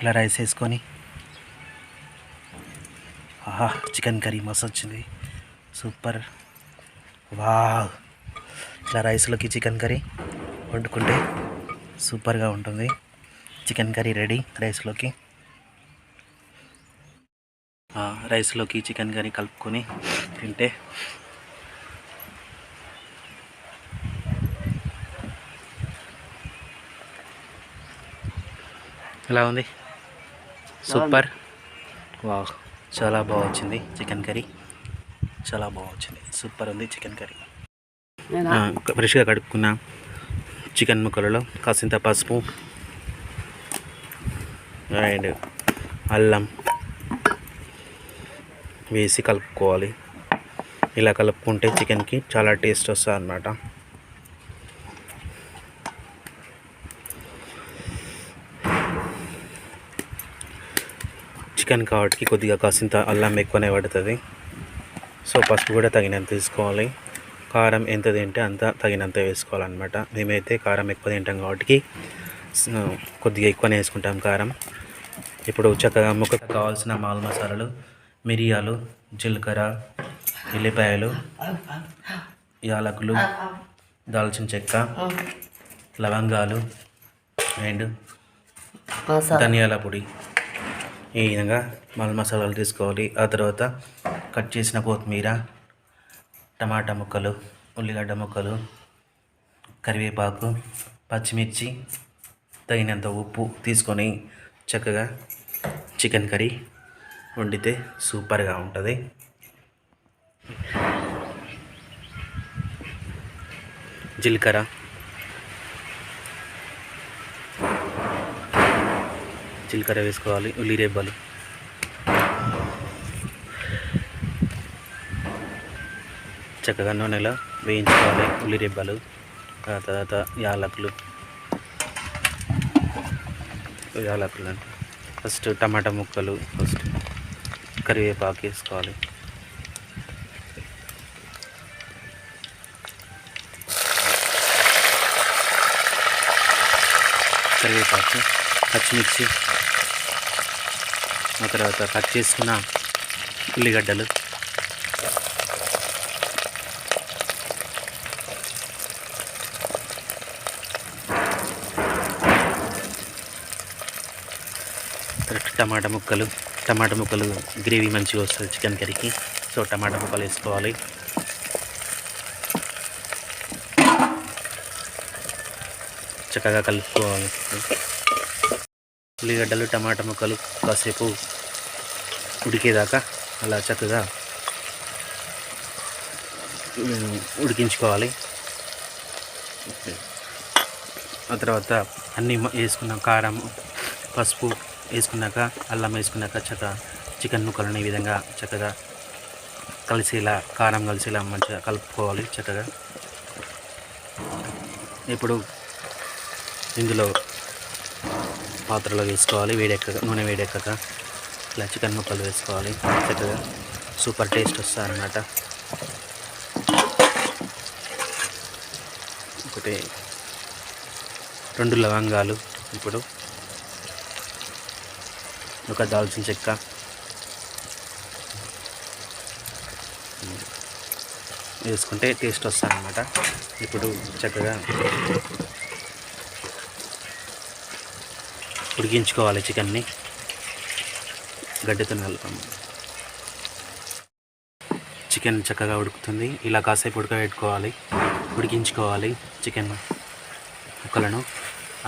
ఇలా రైస్ వేసుకొని. ఆహా చికెన్ కర్రీ మస్తు వచ్చింది. సూపర్. వా ఇలా రైస్లోకి చికెన్ కర్రీ వండుకుంటే సూపర్గా ఉంటుంది. చికెన్ కర్రీ రెడీ రైస్లోకి. రైస్లోకి చికెన్ కర్రీ కలుపుకొని తింటే ఎలా ఉంది? సూపర్. వావ్ చాలా బాగా వచ్చింది చికెన్ కర్రీ. చాలా బాగా వచ్చింది సూపర్ ఉంది చికెన్ కర్రీ. ఫ్రెష్గా కడుక్కున్న చికెన్ ముక్కలలో కాసింత పసుపు అండ్ అల్లం వేసి కలుపుకోవాలి. ఇలా కలుపుకుంటే చికెన్కి చాలా టేస్ట్ వస్తుంది అన్నమాట చికెన్ కాబట్టి కొద్దిగా కాసింత అల్లం ఎక్కువనే పడుతుంది. సో పసుపు కూడా తగినంత తీసుకోవాలి. కారం ఎంత తింటే అంత తగినంత వేసుకోవాలన్నమాట. మేమైతే కారం ఎక్కువ తింటాం కాబట్టి కొద్దిగా ఎక్కువనే వేసుకుంటాం కారం. ఇప్పుడు చక్కగా ముక్కకు కావాల్సిన మాల్ మసాలాలు మిరియాలు జీలకర్ర ఎల్లిపాయలు యాలకులు దాల్చిన చెక్క లవంగాలు అండ్ ధనియాల పొడి. ఈ విధంగా మల్ మసాలాలు తీసుకోవాలి. ఆ తర్వాత కట్ చేసిన కొత్తిమీర టమాటా ముక్కలు ఉల్లిగడ్డ ముక్కలు కరివేపాకు పచ్చిమిర్చి తగినంత ఉప్పు తీసుకొని చక్కగా చికెన్ కర్రీ వండితే సూపర్గా ఉంటుంది. జీలకర్ర జీలకర్ర వేసుకోవాలి ఉల్లి రెబ్బలు చక్కగా నూనెలో వేయించుకోవాలి ఉల్లిరెబ్బలు ఆ తర్వాత యాలకులు. యాలకులు ఫస్ట్ టమాటా ముక్కలు ఫస్ట్ కరివేపాకు వేసుకోవాలి. కరివేపాకు పచ్చిమిర్చి. ఆ తర్వాత కట్ చేసుకున్న ఉల్లిగడ్డలు. టమాటా ముక్కలు టమాటా ముక్కలు గ్రేవీ మంచిగా వస్తుంది చికెన్ కర్రీకి. సో టమాటా ముక్కలు వేసుకోవాలి. చక్కగా కలుపుకోవాలి. ఉల్లిగడ్డలు టమాటా ముక్కలు కాసేపు ఉడికేదాకా అలా చక్కగా ఉడికించుకోవాలి. ఆ తర్వాత అన్నీ వేసుకున్న కారం పసుపు వేసుకున్నాక అల్లం వేసుకున్నాక చక్కగా చికెన్ ముక్కలను ఈ విధంగా చక్కగా కలిసేలా కారం కలిసేలా మంచిగా కలుపుకోవాలి చక్కగా. ఇప్పుడు ఇందులో పాత్రలో వేసుకోవాలి వేడెక్కక నూనె వేడెక్కక ఇలా చికెన్ ముక్కలు వేసుకోవాలి చక్కగా. సూపర్ టేస్ట్ వస్తుంది ఒకటి రెండు లవంగాలు ఇప్పుడు. ఒక దాల్చిన చెక్క. వేసుకుంటే టేస్ట్ వస్తుంది ఇప్పుడు చక్కగా ఉడికించుకోవాలి చికెన్ని. గడ్డతో కలపం చికెన్ చక్కగా ఉడుకుతుంది. ఇలా కాసేపు ఉడకబెట్టుకోవాలి. ఉడికించుకోవాలి చికెన్ ముక్కలను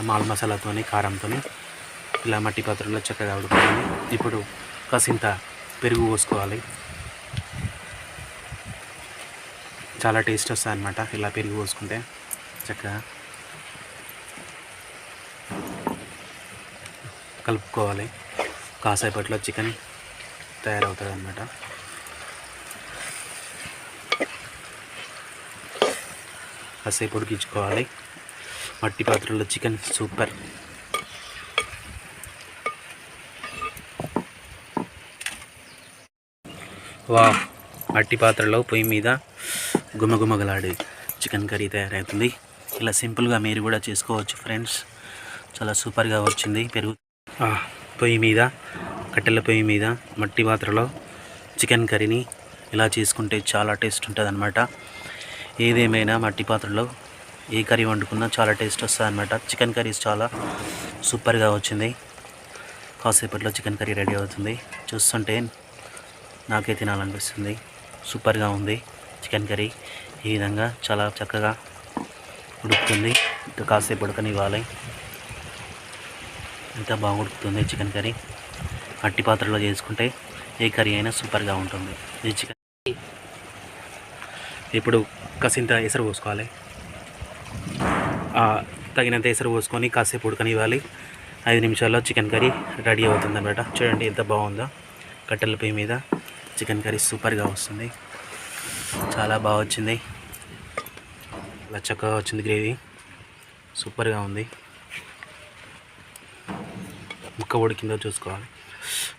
మాల్ మసాలాతోని కారంతో ఇలా మట్టి పాత్రలో చక్కగా ఉడుకుతుంది. ఇప్పుడు కాసింత పెరుగు పోసుకోవాలి. చాలా టేస్ట్ వస్తుంది అనమాట ఇలా పెరుగు పోసుకుంటే చక్కగా కలుపుకోవాలి. కాసేపట్లో చికెన్ తయారవుతుంది అనమాట కాసేపు ఉడికించుకోవాలి. మట్టి పాత్రలో చికెన్ సూపర్. వా మట్టి పాత్రలో పొయ్యి మీద గుమగుమగలాడే చికెన్ కర్రీ తయారవుతుంది. ఇలా సింపుల్గా మీరు కూడా చేసుకోవచ్చు ఫ్రెండ్స్. చాలా సూపర్గా వచ్చింది. పెరుగు పొయ్యి మీద కట్టెల పొయ్యి మీద మట్టి పాత్రలో చికెన్ కర్రీని ఇలా చేసుకుంటే చాలా టేస్ట్ ఉంటుంది అనమాట ఏదేమైనా మట్టి పాత్రలో ఏ కర్రీ వండుకున్నా చాలా టేస్ట్ వస్తుంది అనమాట చికెన్ కర్రీస్ చాలా సూపర్గా వచ్చింది. కాసేపట్లో చికెన్ కర్రీ రెడీ అవుతుంది. చూస్తుంటే నాకే తినాలనిపిస్తుంది. సూపర్గా ఉంది చికెన్ కర్రీ. ఈ విధంగా చాలా చక్కగా ఉడుకుతుంది. ఇంకా కాసేపు ఉడకనివ్వాలి. ఇంకా బాగా ఉడుకుతుంది చికెన్ కర్రీ మట్టి పాత్రలో చేసుకుంటే ఏ కర్రీ అయినా సూపర్గా ఉంటుంది. ఈ చికెన్ ఇప్పుడు కసింత ఎసరు పోసుకోవాలి. తగినంత ఎసరు పోసుకొని కాసేపు ఉడకనివ్వాలి. ఐదు నిమిషాల్లో చికెన్ కర్రీ రెడీ అవుతుంది అనమాట చూడండి ఎంత బాగుందో. కట్టెల పొయ్యి మీద చికెన్ కర్రీ సూపర్గా వస్తుంది. చాలా బాగా వచ్చింది. లచ్చక్కగా చక్కగా వచ్చింది గ్రేవీ. సూపర్గా ఉంది. ముక్క ఉడికిందో చూసుకోవాలి.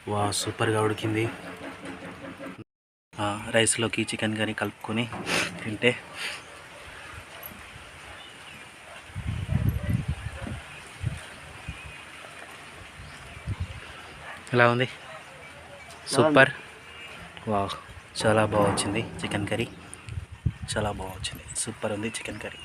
వా సూపర్గా ఉడికింది. ఆ, రైస్లోకి చికెన్ కర్రీ కలుపుకొని తింటే ఎలా ఉంది? సూపర్ వా చాలా బాగా వచ్చింది చికెన్ కర్రీ చాలా బాగా వచ్చింది. సూపర్ ఉంది చికెన్ కర్రీ